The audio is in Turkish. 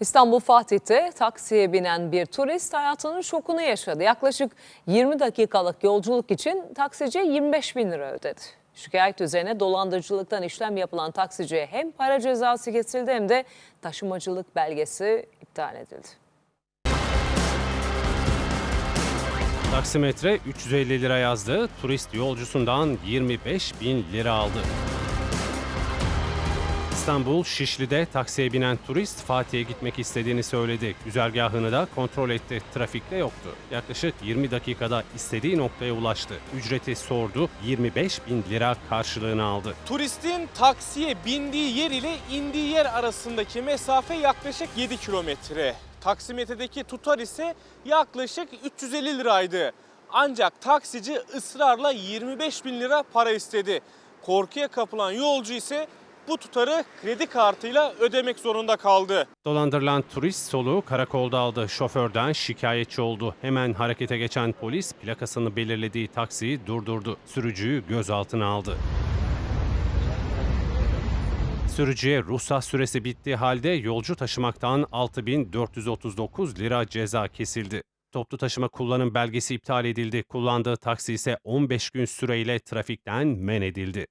İstanbul Fatih'te taksiye binen bir turist hayatının şokunu yaşadı. Yaklaşık 20 dakikalık yolculuk için taksici 25 bin lira ödedi. Şikayet üzerine dolandırıcılıktan işlem yapılan taksiciye hem para cezası kesildi hem de taşımacılık belgesi iptal edildi. Taksimetre 350 lira yazdı, turist yolcusundan 25 bin lira aldı. İstanbul Şişli'de taksiye binen turist Fatih'e gitmek istediğini söyledi. Güzergahını da kontrol etti. Trafikte yoktu. Yaklaşık 20 dakikada istediği noktaya ulaştı. Ücreti sordu, 25 bin lira karşılığını aldı. Turistin taksiye bindiği yer ile indiği yer arasındaki mesafe yaklaşık 7 kilometre. Taksimetredeki tutar ise yaklaşık 350 liraydı. Ancak taksici ısrarla 25 bin lira para istedi. Korkuya kapılan yolcu ise bu tutarı kredi kartıyla ödemek zorunda kaldı. Dolandırılan turist soluğu karakolda aldı. Şoförden şikayetçi oldu. Hemen harekete geçen polis plakasını belirlediği taksiyi durdurdu. Sürücüyü gözaltına aldı. Sürücüye ruhsat süresi bittiği halde yolcu taşımaktan 6439 lira ceza kesildi. Toplu taşıma kullanım belgesi iptal edildi. Kullandığı taksi ise 15 gün süreyle trafikten men edildi.